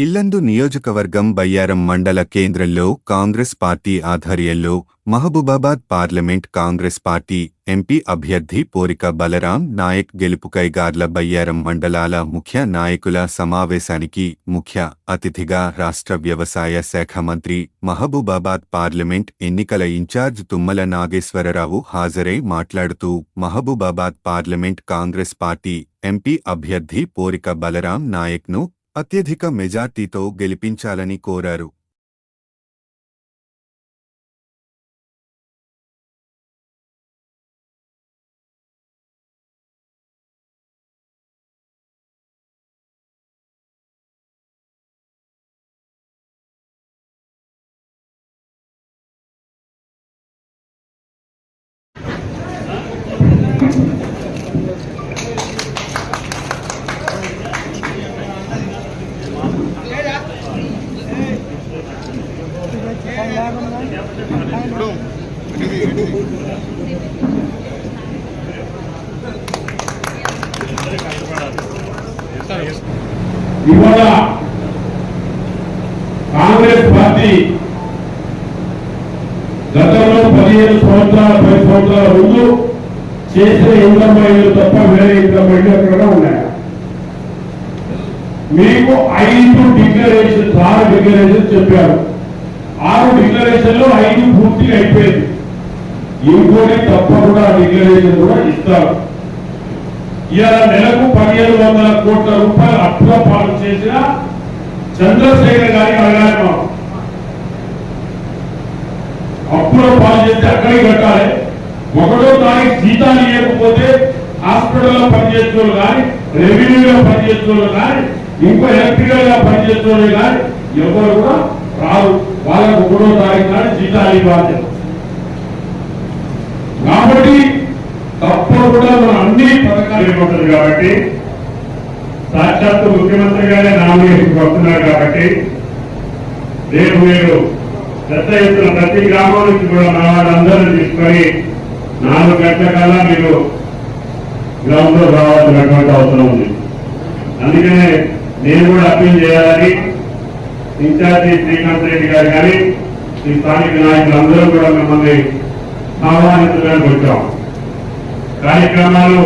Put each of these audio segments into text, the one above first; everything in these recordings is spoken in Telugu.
ఇల్లందు నియోజకవర్గం బయ్యారం మండల కేంద్రంలో కాంగ్రెస్ పార్టీ ఆధ్వర్యంలో Mahabubabad parliament Congress party MP అభ్యర్థి పోరిక బలరాం నాయక్ గెలుపుకై గార్ల బయ్యారం మండలాల ముఖ్య నాయకుల సమావేశానికి ముఖ్య అతిథిగా రాష్ట్ర వ్యవసాయ శాఖ మంత్రి మహబూబాబాద్ పార్లమెంట్ ఎన్నికల ఇన్ఛార్జ్ తుమ్మల నాగేశ్వరరావు హాజరై మాట్లాడుతూ Mahabubabad parliament Congress party MP అభ్యర్థి పోరిక బలరాం నాయక్ను అత్యధిక మెజార్టీతో గెలిపించాలని కోరారు. ఇవాళ కాంగ్రెస్ పార్టీ గతంలో పదిహేను సంవత్సరాల పది సంవత్సరాల ముందు చేసిన ఇంద్రమైలు తప్ప వేరే ఇంద్రమైలు ఎక్కడ ఉన్నాయి? మీకు ఐదు డిక్లరేషన్స్ ఆరు డిక్లరేషన్స్ చెప్పారు. ఆరు డిక్లరేషన్లో ఐదు పూర్తిగా అయిపోయింది. ఇంకోటి తప్పకుండా డిక్లరేషన్ కూడా ఇస్తారు. ఇవాళ నెలకు పదిహేను వందల కోట్ల రూపాయలు అప్పుల పాలు చేసిన చంద్రశేఖర్ గారి అడగాలి మనం అప్పుల పాలు చేస్తే అక్కడికి కట్టాలి. ఒకటో తారీఖు జీతాలు ఇవ్వకపోతే హాస్పిటల్లో పనిచేస్తున్నారు కానీ రెవెన్యూలో పనిచేస్తున్నారు కానీ ఇంకో ఎలక్ట్రికల్గా పనిచేస్తున్నారు కానీ ఎవరు కూడా రాదు వాళ్ళకు ఒకటో తారీఖు కానీ జీతాలు ఇవ్వాలి కాబట్టి తప్పకుండా మనం అన్ని పథకాలు ఇవ్వబడుతుంది కాబట్టి సాక్షాత్తు ముఖ్యమంత్రి గారే నామినేషన్ వస్తున్నారు కాబట్టి రేపు మీరు పెద్ద ఎత్తున ప్రతి గ్రామం నుంచి కూడా మన వాళ్ళందరినీ తీసుకొని నాలుగు గంటల కల్లా మీరు గ్రౌండ్లో రావాల్సినటువంటి అవసరం ఉంది. అందుకనే నేను కూడా అప్పీల్ చేయాలని ఇన్ఛార్జి శ్రీకాంత్ రెడ్డి గారు కానీ ఈ స్థానిక నాయకులందరూ కూడా మిమ్మల్ని ఆహ్వానించడానికి వచ్చాం. కార్యక్రమాలు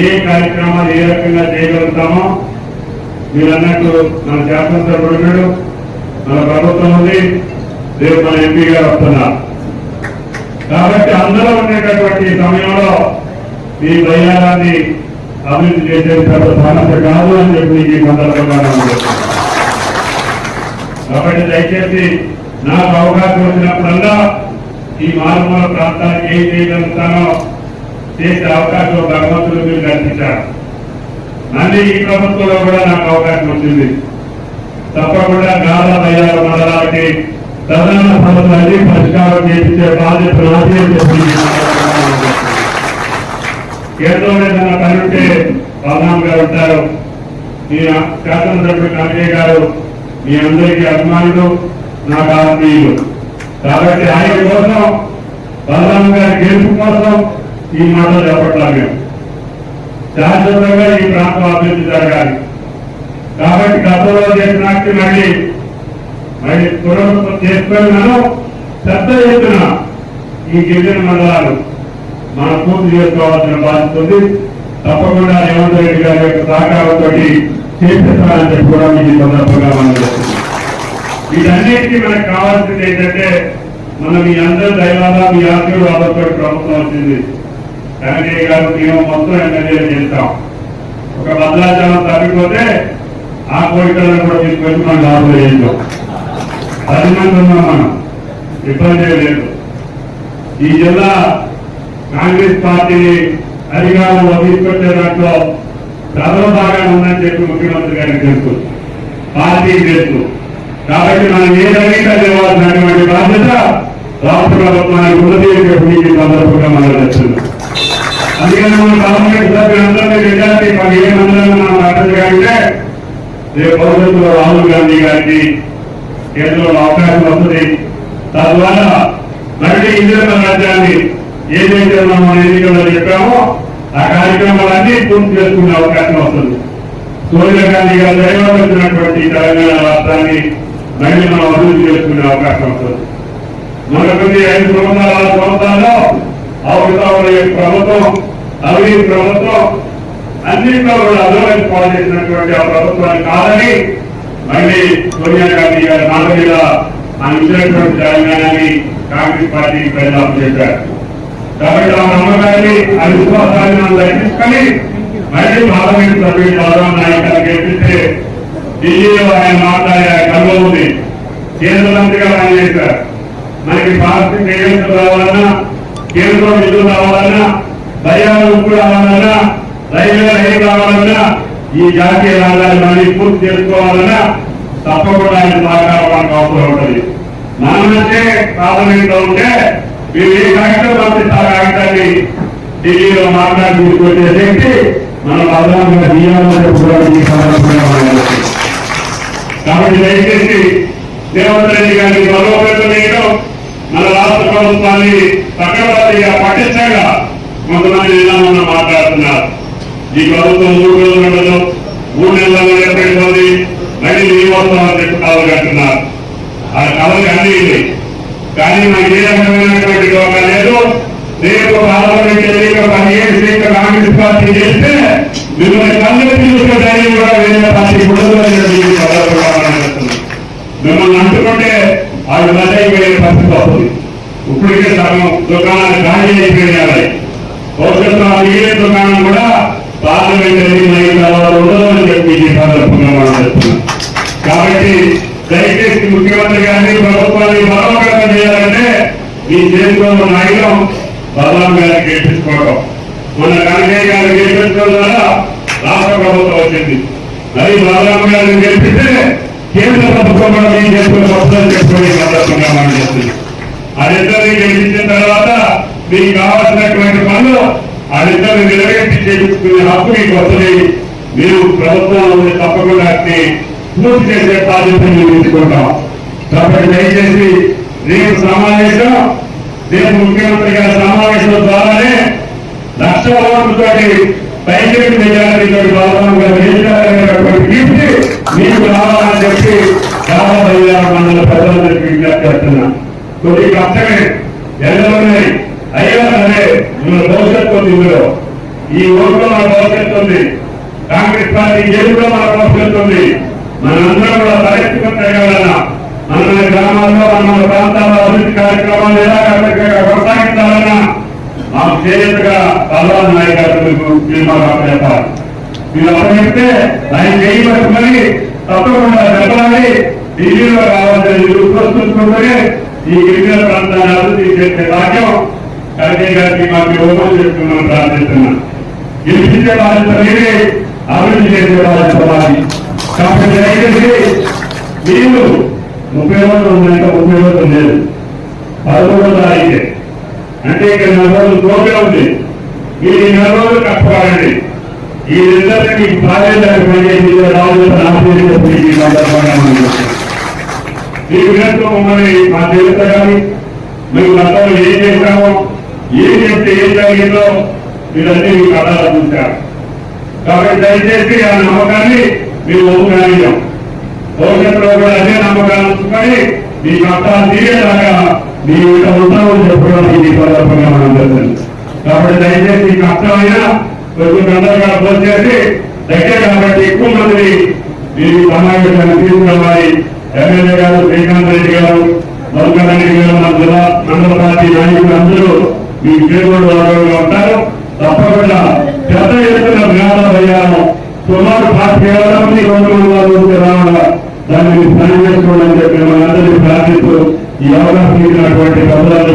ఏ కార్యక్రమాలు ఏ రకంగా చేయగలుగుతామో మీరు అన్నట్టు మన శాసనసభ్యుడు ఉన్నాడు మన ప్రభుత్వం ఉంది. రేపు మన ఎంపీ గారు వస్తున్నారు. కాబట్టి అందరూ ఉండేటటువంటి సమయంలో మీ బయ్యారాన్ని అభివృద్ధి చేసే సమస్య కాదు అని చెప్పి ఈ సందర్భంగా కాబట్టి దయచేసి నాకు అవకాశం వచ్చినప్పుడల్లా ఈ మారుమూల ప్రాంతానికి ఏం చేయగలుగుతానో చేసే అవకాశం భగవంతుడు మీరు కల్పించారు. మళ్ళీ ఈ ప్రభుత్వంలో కూడా నాకు అవకాశం వచ్చింది. తప్పకుండా గాథ బయ్యాల మండలానికి ప్రధాన సమస్యలన్నీ పరిష్కారం చేయించే బాధ్యత నాదే కేంద్రంలో ఏదైనా పని ఉంటే బలరాం గారు ఉంటారు. మీ శాసనసభ్యుడు కాంగ్రెస్ గారు మీ అందరికీ అభిమానులు నాకు ఆత్మీయులు కాబట్టి ఆయన కోసం బలరాం గారి గెలుపు కోసం ఈ మాటలు చెప్పట్లా మేము. శాశ్వతంగా ఈ ప్రాంతం అభివృద్ధి జరగాలి. కాబట్టి గతంలో చేసినట్టు మళ్ళీ మళ్ళీ పునరుత్పత్తి చేసుకొని మనం పెద్ద ఎత్తున ఈ గిరిజన మండలాలు మనం పూర్తి చేసుకోవాల్సిన బాధ్యత ఉంది. తప్పకుండా రేవంత్ రెడ్డి గారి యొక్క సహకారంతో చేపిస్తారని చెప్పి కూడా మీకు ఈ సందర్భంగా మనం చేస్తున్నాం వీటన్నిటికీ మనకు కావాల్సింది ఏంటంటే మనం మీ అందరి దైవాల మీ ఆశీర్వాదంతో ప్రభుత్వం వచ్చింది. కనకయ్య గారు మేము మొత్తం ఎమ్మెల్యేలు చేస్తాం. ఒక భద్రాచలం తప్పిపోతే ఆ కోరికలను కూడా తీసుకొచ్చి మనం లాభం చేస్తాం పది మంది ఉన్నాం మనం. ఇబ్బంది లేదు. ఈ జిల్లా కాంగ్రెస్ పార్టీని అధికారంలో తీసుకొచ్చే దాంట్లో ప్రథమ భాగాన్ని ఉందని చెప్పి ముఖ్యమంత్రి గారికి తెలుసు. పార్టీకి తెలుసు కాబట్టి మనం ఏ రకంగా ఇవ్వాల్సినటువంటి బాధ్యత రాష్ట్ర ప్రభుత్వానికి ఉన్నది అని సందర్భంగా మనం చెప్తున్నాం అందుకని మన గవర్నమెంట్ సభ్యులందరినీ మాకు ఏ మందిరాన్ని మనం అడ్డంగా రేపు భవిష్యత్తులో రాహుల్ గాంధీ గారికి కేంద్రంలో అవకాశం వస్తుంది తద్వారా మళ్ళీ ఇందిరమ రాజ్యాన్ని ఏదైతే మనం మన ఎన్నికల్లో చెప్పామో ఆ కార్యక్రమాలన్నీ పూర్తి చేసుకునే అవకాశం వస్తుంది సోనియా గాంధీ గారు దైవచ్చినటువంటి తెలంగాణ రాష్ట్రాన్ని మళ్ళీ మనం అభివృద్ధి చేసుకునే అవకాశం మనకుంది ఐదు సంవత్సరాల ఆరు సంవత్సరాల్లో అవతల ప్రభుత్వం అవి ప్రభుత్వం అన్నింటిలో కూడా అభివృద్ధి పాలు చేసినటువంటి ఆ ప్రభుత్వాన్ని కాదని మళ్ళీ సోనియా గాంధీ గారి మాట మీద ఆయన ఇచ్చినటువంటి తెలంగాణని కాంగ్రెస్ పార్టీకి ప్రజలు చేశారు కాబట్టి ఆ నమ్మకాన్ని ఆ విశ్వాసాన్ని మనం దర్శించుకొని మళ్ళీ పార్లమెంట్ సభ్యుడు బలరాం నాయకులు గెలిపిస్తే ఢిల్లీలో ఆయన మాట్లాడే ఆ ఉంది. కేంద్ర మంత్రిగా చేశారు మనకి పార్టీ కేంద్రం రావాలన్నా కేంద్రం నిధులు రావాలన్నా దయాలు ఉప్పు రావాలన్నా రైల్వే రైలు రావాలన్నా ఈ జాతీయ రాజధాని మళ్ళీ పూర్తి చేసుకోవాలన్నా తప్పకుండా ఆయన సహకారం మనకు అవసరం ఉంటుంది. మనమంటే పార్లమెంట్లో ఉంటే మీరు ఏ కాగితం పంపిస్తారు కాగితాన్ని ఢిల్లీలో మాట్లాడి తీసుకొచ్చే శక్తి మనం ప్రధానంగా దియాలని కాబట్టి దయచేసి రేవంత్ రెడ్డి గారిని బలోపేతం చేయడం మన రాష్ట్ర ప్రభుత్వాన్ని చక్రవర్తిగా పటిష్టంగా కొంతమంది ఇలా ఉన్న మాట్లాడుతున్నారు. ఈ ప్రభుత్వం మూడు రోజులు ఉండదు మూడు నెలల్లో ఏర్పడుతుంది మళ్ళీ ఈ వస్తామని చెప్పి కలలు కట్టున్నారు ఆ కలలు అన్నీ కానీ మనకి ఏ రకమైనటువంటి డోకా లేదు. రేపు పార్లమెంట్ ఎన్నిక పదిహేడు సీట్ల కాంగ్రెస్ పార్టీ చేస్తే మిమ్మల్ని కళ్ళెత్తి చూసే ధైర్యం కూడా వేరే పార్టీ ఉండదు అని మిమ్మల్ని అంటుకుంటే వాళ్ళు మధ్య పరిస్థితి వస్తుంది ఇప్పటికే సగం దుకాణాలు ఖాళీ అయిపోయినాయి భవిష్యత్తులో ఆ మిగిలిన దుకాణం కూడా పార్లమెంట్ ఎన్నికల తర్వాత ఉండదని చెప్పి ఈ సందర్భంగా మనం చెప్తున్నాం. కాబట్టి దయచేసి ముఖ్యమంత్రి గారిని ప్రభుత్వాన్ని బలోపేతం చేయాలంటే మీ చేతిలో ఉన్న ఆయుధం బలరాం గారికి గెలిపించుకోవడం మన కనకయ్య గారిని గెలిపించడం ద్వారా రాష్ట్ర ప్రభుత్వం వచ్చింది. మరి బలరాం గారిని గెలిపిస్తే కేంద్ర ప్రభుత్వం కూడా మీ చేతిలో మొత్తం చేసుకునే సందర్భంగా మనం చేస్తుంది అదిద్దరిని గెలిపించిన తర్వాత మీకు కావాల్సినటువంటి పనులు అదిద్దరిని నెరవేర్చి చేయించుకునే హక్కు మీకు వస్తుంది మీరు ప్రభుత్వంలో ఉండి తప్పకుండా పూర్తి చేసే బాధ్యత మేము కాబట్టి దయచేసి రేపు సమావేశం రేపు ముఖ్యమంత్రి గారి సమావేశం ద్వారానే లక్ష ఓట్లతోటి పైకి మెజారిటీతో బాలరాం గారు గెలిచారనేటువంటి మీకు రావాలని చెప్పి రాబోయే మండల ప్రజలందరికీ విజ్ఞప్తి చేస్తున్నా కొద్ది కష్టమే. ఎండలున్నాయి అయ్యా సరే మన భవిష్యత్తు ఉంది ఇందులో. ఈ ఓట్లో మన భవిష్యత్తు ఉంది. కాంగ్రెస్ పార్టీ జైలులో మన భవిష్యత్తు ఉంది. మనందరం కూడా తలెత్తుకుని తిరగాలన్నా మన గ్రామాల్లో మన ప్రాంతాల్లో అభివృద్ధి కార్యక్రమాలు ఎలా కొనసాగించాలన్నా మాకు చేతుగా బలవాన్ నాయకులకు మీరు మాకు అప్పచెప్పాలి మీరు అప్పచెప్తే ఆయన చేయి తప్పకుండా చెప్పాలి. ఢిల్లీలో కావాల్సిన నిధులు ఈ గిరిజన ప్రాంతాన్ని అభివృద్ధి చేసే భాగ్యం కవితయ్య గారికి మాకు ఇవ్వమని చెప్తున్నాను ప్రార్థిస్తున్నాను గెలిపించే బాధ్యత మీరే అభివృద్ధి చేసే బాధ్యత మాది. కాబట్టి దయచేసి మీరు ముప్పై రోజులు ముప్పై రోజులు లేదు. పదమూడో తారీఖే. అంటే ఇక్కడ నెల రోజులు ప్రోగ్రాం ఉంది. మీరు ఈ నెల రోజులు కష్టపడండి ఈ ఇద్దరికి మీకు బాధ్యత పనిచేసి రాజు ఈ విధంగా మమ్మల్ని మా దేవత కానీ మేము గతంలో ఏం చేశామో ఏం చెప్తే ఏం జరిగిందో మీరన్నీ మీకు కథలో చూశారు. కాబట్టి దయచేసి ఆ నమ్మకాన్ని మేము ఒప్పుకోగలిగాం భవిష్యత్తులో కూడా అదే నమ్మకాన్ని ఉంచుకొని మీ కష్టాలు తీరేదాకా మీ యొక్క ఉంటామని చెప్పడం ఈ సందర్భంగా మనం చేస్తుంది కాబట్టి దయచేసి ఈ కష్టమైనా కొంచెం తొందరగా పోసేసి దగ్గర కాబట్టి ఎక్కువ మందిని మీరు సమావేశాన్ని తీసుకురావాలి. ఎమ్మెల్యే గారు శ్రీకాంత్ రెడ్డి గారు మల్కర్ రెడ్డి గారు మన జిల్లా మండల పార్టీ నాయకులు అందరూ మీ చేతులు వాడుగా ఉంటారు. తప్పకుండా పెద్ద ఎత్తున వినాదాలు అయ్యాము సుమారు పార్టీ వేల మంది రెండు వందల రావాల? దాన్ని పని చేసుకోవాలని చెప్పి మనందరినీ ప్రార్థిస్తూ ఈ అవగాహన